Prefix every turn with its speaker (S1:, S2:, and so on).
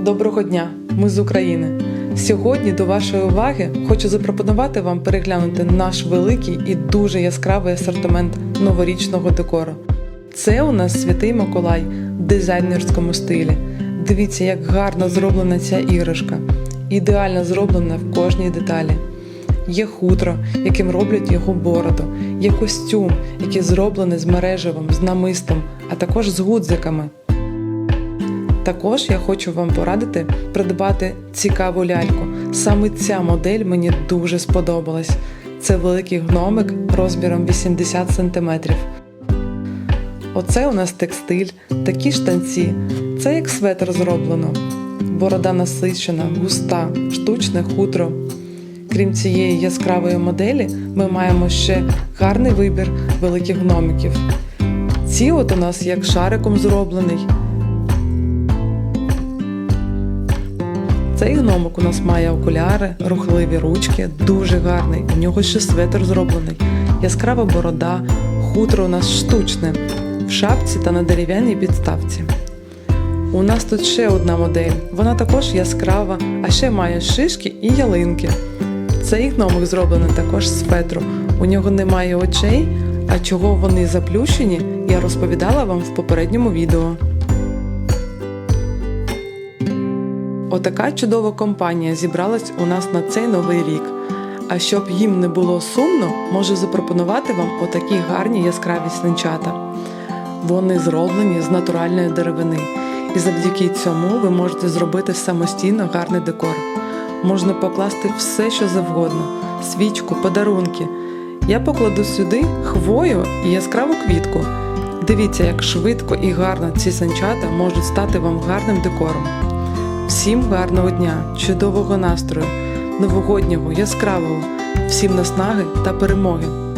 S1: Доброго дня! Ми з України. Сьогодні до вашої уваги хочу запропонувати вам переглянути наш великий і дуже яскравий асортимент новорічного декору. Це у нас святий Миколай в дизайнерському стилі. Дивіться, як гарно зроблена ця іграшка, ідеально зроблена в кожній деталі. Є хутро, яким роблять його бороду, є костюм, який зроблений з мережевим, з намистом, а також з гудзиками. Також я хочу вам порадити придбати цікаву ляльку. Саме ця модель мені дуже сподобалась. Це великий гномик розміром 80 см. Оце у нас текстиль, такі штанці. Це як светр зроблено. Борода насичена, густа, штучне хутро. Крім цієї яскравої моделі, ми маємо ще гарний вибір великих гномиків. Ці от у нас як шариком зроблений. Цей гномик у нас має окуляри, рухливі ручки, дуже гарний. У нього ще светр зроблений, яскрава борода, хутро у нас штучне, в шапці та на дерев'яній підставці. У нас тут ще одна модель. Вона також яскрава, а ще має шишки і ялинки. Цей гномик зроблений також з фетру. У нього немає очей, а чого вони заплющені, я розповідала вам в попередньому відео. Отака чудова компанія зібралась у нас на цей новий рік. А щоб їм не було сумно, можу запропонувати вам отакі гарні яскраві свинчата. Вони зроблені з натуральної деревини, і завдяки цьому ви можете зробити самостійно гарний декор. Можна покласти все, що завгодно: свічку, подарунки. Я покладу сюди хвою і яскраву квітку. Дивіться, як швидко і гарно ці санчата можуть стати вам гарним декором. Всім гарного дня, чудового настрою, новогоднього, яскравого, всім наснаги та перемоги!